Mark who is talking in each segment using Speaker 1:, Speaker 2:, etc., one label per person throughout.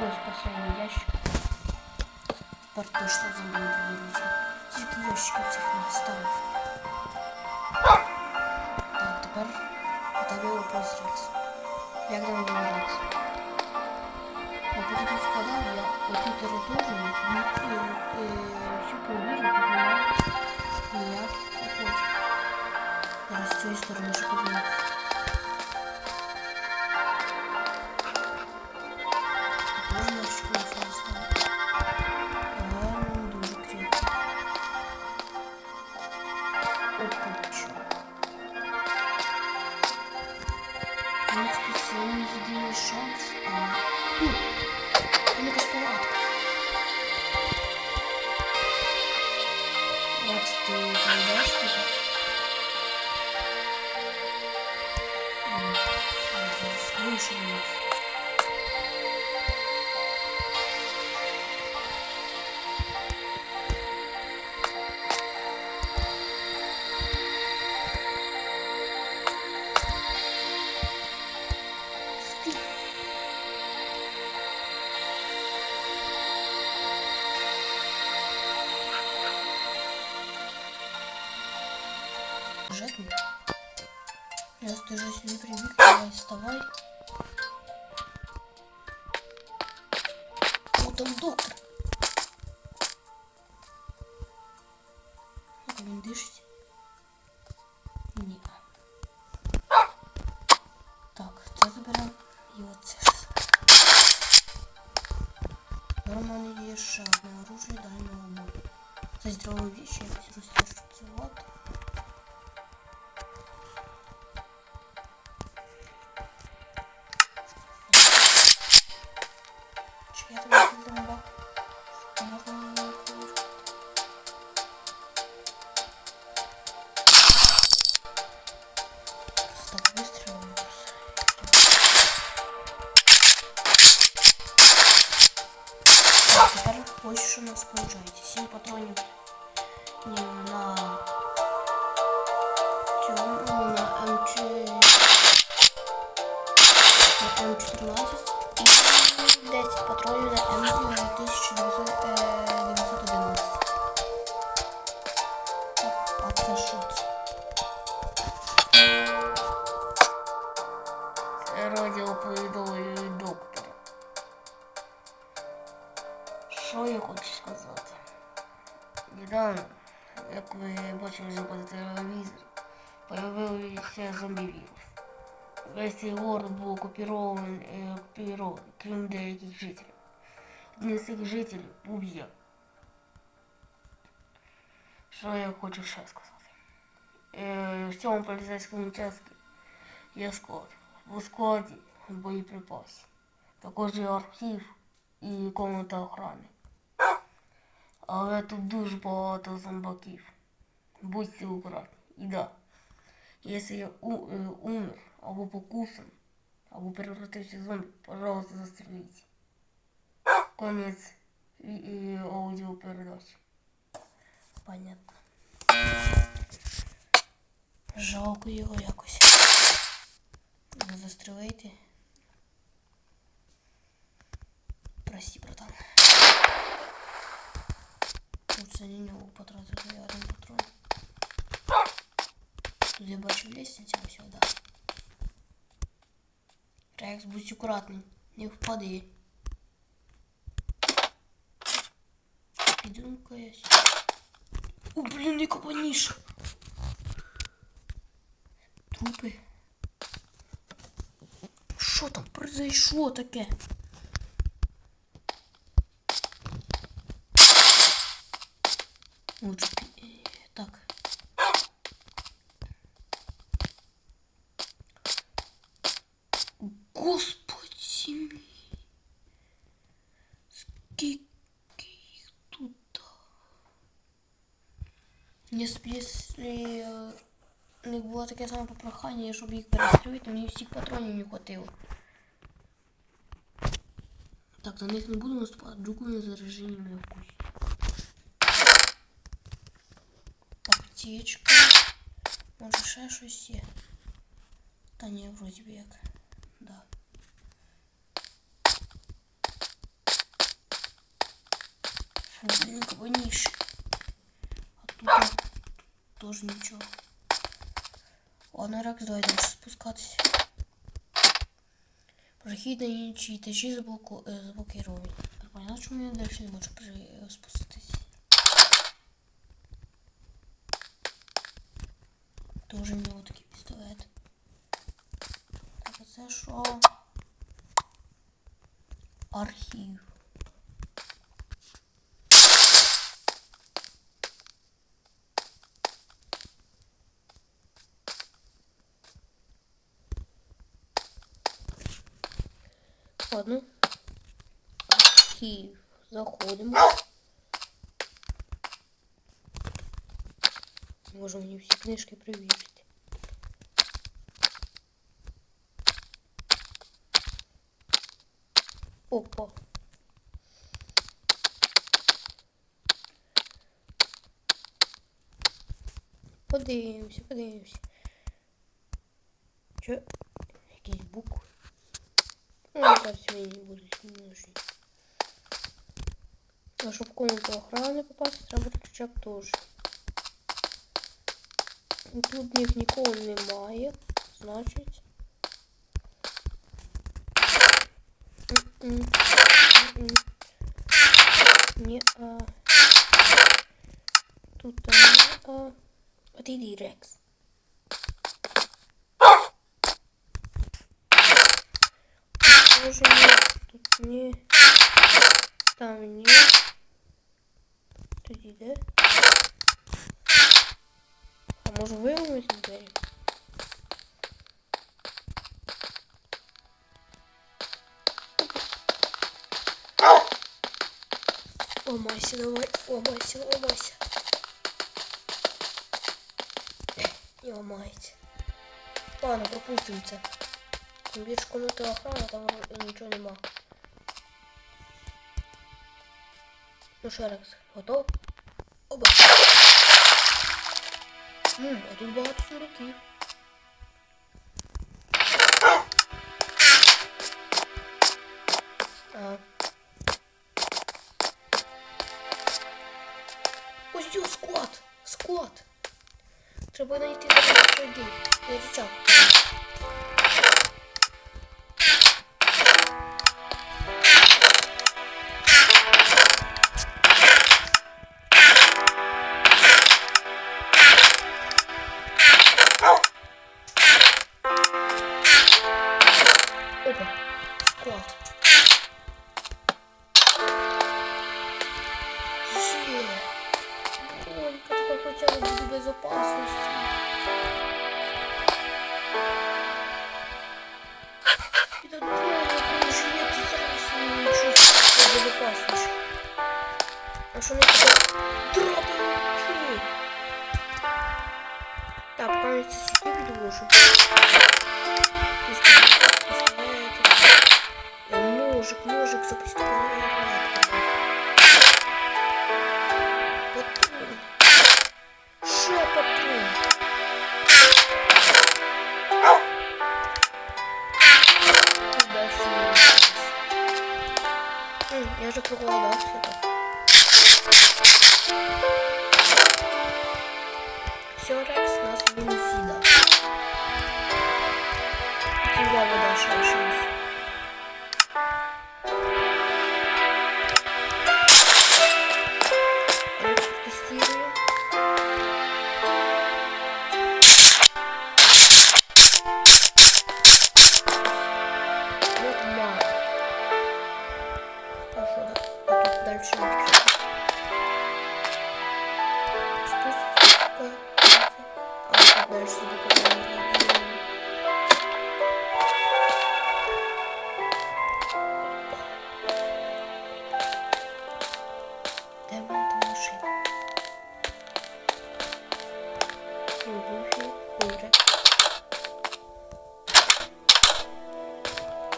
Speaker 1: Ось последний ящик. Тепер точно зомби не поберуться. Тільки ящиків цих не ставив. Так, тепер у тебе вопрос раз. Як нам вибиратися? Я буду тут складав, я оцю територію ні- Жадный. Я тоже сюда привык, вставай. там доктор. Как він дишить? Ні. Так, це заберемо. І оце ж. Нормально є ще одне оружие дальнього бою. Це здорові вещи якось розташувати. тепер ось що у нас виходить. 7 патронів ні, на цьому на МЧ на М14 і 10 патронів на М1911. вже по телевізору, появився зомбі-вірус. Весь цей город був окупірований, е, окупірований, крім деяких жителів. Один з цих жителів був я. Що я хочу ще сказати? Е, в цьому поліцейському участку є склад. У складі боєприпасів. Також є архів і комната охорони. Але тут дуже багато зомбаків. Будьте акуратні. І да. Якщо я у, е, умер або покусан, або превратився в зомбі, пожалуйста, застреліть. Конець і, і аудіопередачі. Понятно. Жалко його якось. Не застрелити. Прости, братан. Лучше не нього потратити я бачу лестниця ось сюди. Рекс, будь акуратний, не впади. Піду-ка я сюди. О, блін, яка паніша. Трупи. Що там произошло таке? Лучше Якщо е, у них було таке саме попрохання, щоб їх перестрілити, мені всіх патронів не хватило. Так, на них не буду наступати, другу на зараження не вкусить. Аптечка. Може ще щось є. Та ні, вроді б як. Да. Швиденько ніж. А тут Теж нічого. Ладно, Рекс, давай далі спускатися. Прохід на інші етажі заблоку... заблокирований. Так, понятно, чому я далі не можу при... е, спуститись. Тоже у нього такий пістолет. Так, а це що? Ладно. Актив. Заходим. Боже, не все книжки проверить. Опа. Подивимося, подивимося. Че? Якісь букви? Ну, мені кажется, мені не будуть не нужні. А щоб в комнату охрани попасти, треба рычаг теж. Тут них нікого немає, значить. М-м. М-м. Ні, а. Тут там не, а. Отойди, Рекс. Тоже нет, тут не. Там нет. Тоді де? А може виявити двері? Ломайся, давай, ломайся, ломайся. Не ломається. Ладно, пропустимо це. Тим більше комната охрана, там нічого нема. Ну що, Рекс, готов? Оба. М, а тут багато суриків. А. Ось цього склад! Склад! Треба знайти там людей. Я рычаг. хоча б буду в безопасності. І так добре, тому що я тут зараз не чувствую безопасніше. А що не таке? Дробовики! Так, кажется, сюди відложу. Пістолет, пістолет. Е, Ножик, ножик за Проголодался так. Все, Рекс, нас бензина. Тебя вода шашилась.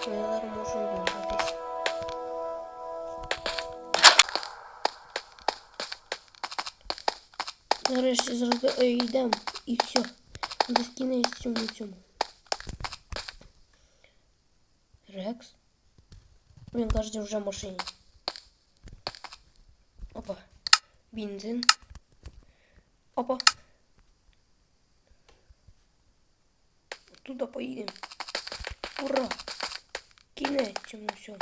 Speaker 1: Зараз можемо вибратись. Нарешті зроби... е, йдемо і все. Дискіна і цьому цьому. Рекс. Він кажеться вже в машині. Опа.
Speaker 2: Бензин. Опа. Туда поедем. Ура! Кінець цьому всьому.